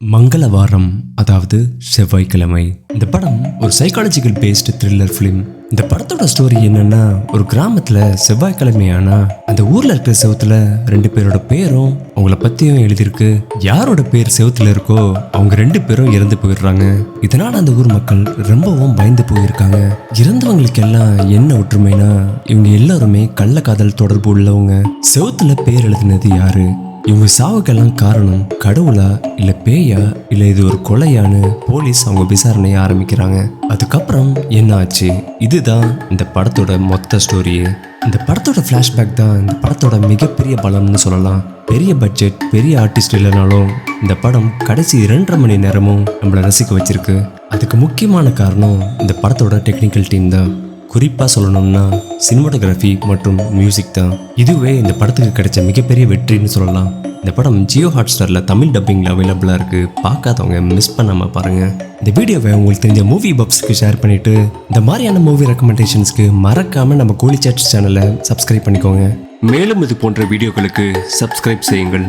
மங்களவாரம் அதாவது செவ்வாய்க்கிழமை. இந்த படம் ஒரு சைக்காலஜிக்கல் பேஸ்டு த்ரில்லர் ஃபிலிம் இந்த படத்தோட ஸ்டோரி என்னன்னா ஒரு கிராமத்துல செவ்வாய்க்கிழமை ஆனா அந்த ஊர்ல இருக்கிற செவத்துல ரெண்டு பேரோட பேரும் அவங்கள பத்தியும் எழுதியிருக்கு. யாரோட பேர் செவத்துல இருக்கோ அவங்க ரெண்டு பேரும் இறந்து போயிடுறாங்க. இதனால அந்த ஊர் மக்கள் ரொம்பவும் பயந்து போயிருக்காங்க. இறந்தவங்களுக்கு எல்லாம் என்ன ஒற்றுமைனா இவங்க எல்லாருமே கள்ளக்காதல் தொடர்பு உள்ளவங்க. செவத்துல பேர் எழுதினது யாரு? இவங்க சாவுக்கெல்லாம் காரணம் கடவுளா இல்ல பேயா? இல்ல இது ஒரு கொலையான்னு போலீஸ் அவங்க விசாரணையை ஆரம்பிக்கிறாங்க. அதுக்கப்புறம் என்ன ஆச்சு இதுதான் இந்த படத்தோட மொத்த ஸ்டோரியே. இந்த படத்தோட ஃப்ளாஷ்பேக் தான் இந்த படத்தோட மிகப்பெரிய பலம்னு சொல்லலாம். பெரிய பட்ஜெட் பெரிய ஆர்டிஸ்ட் இல்லைனாலும் இந்த படம் கடைசி இரண்டரை மணி நேரமும் நம்மளை ரசிக்க வச்சிருக்கு. அதுக்கு முக்கியமான காரணம் இந்த படத்தோட டெக்னிக்கல் டீம் தான். குறிப்பாக சொல்லணும்னா சினிமாட்டோகிராஃபி மற்றும் மியூசிக் தான். இதுவே இந்த படத்துக்கு கிடைச்ச மிகப்பெரிய வெற்றின்னு சொல்லலாம். இந்த படம் ஜியோ ஹாட் ஸ்டாரில் தமிழ் டப்பிங்கில் அவைலபிளாக இருக்குது பார்க்காதவங்க மிஸ் பண்ணாமல் பாருங்கள் இந்த வீடியோவை உங்களுக்கு தெரிஞ்ச மூவி பப்ஸ்க்கு ஷேர் பண்ணிவிட்டு இந்த மாதிரியான மூவி ரெக்கமெண்டேஷன்ஸ்க்கு மறக்காமல் நம்ம கோலி சேட்ஸ் சேனலை சப்ஸ்கிரைப் பண்ணிக்கோங்க. மேலும் இது போன்ற வீடியோக்களுக்கு சப்ஸ்கிரைப் செய்யுங்கள்.